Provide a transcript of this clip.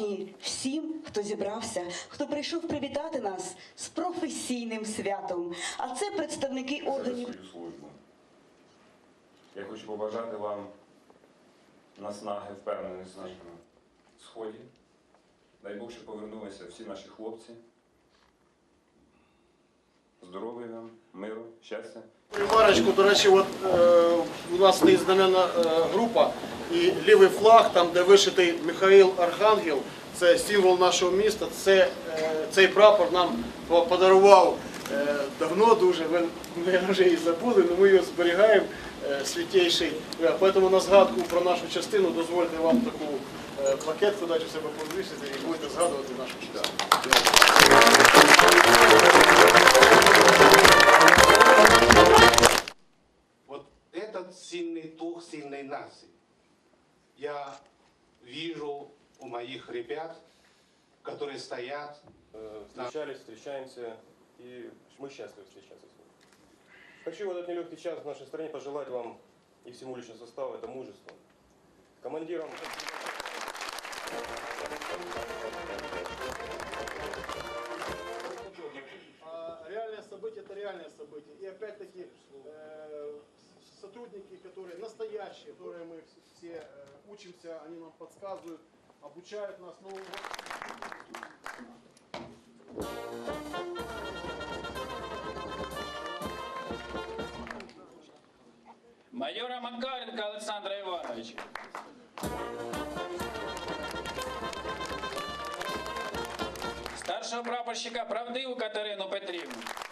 вдячні всім, хто зібрався, хто прийшов привітати нас з професійним святом. А це представники органів. Я хочу побажати вам наснаги, впевненості на сході. Дай Бог, щоб повернулися всі наші хлопці. Здоров'я вам, миру, щастя. Ремарочку, до речі, от, е, у нас стоїть знамена е, група і лівий флаг, там де вишитий Михаїл Архангел, це символ нашого міста. Це, е, цей прапор нам подарував е, давно дуже, ми вже і забули, але ми його зберігаємо, е, святейший. Тому на згадку про нашу частину дозвольте вам таку плакетку дати у себе повісити і будете згадувати нашу частину. Вот этот сильный дух сильной нации я вижу у моих ребят, которые стоят. Э, встречались, встречаемся, и мы счастливы встречаться с вами. Хочу в этот нелегкий час в нашей стране пожелать вам и всему личному составу это мужество. Командирам А реальное событие это реальное событие. И опять-таки э, настоящие, которые мы все э, учимся, они нам подсказывают, обучают нас. Вот майора Макаренка Олександра Івановича. Старшого прапорщика Правдиву Катерину Петрівну.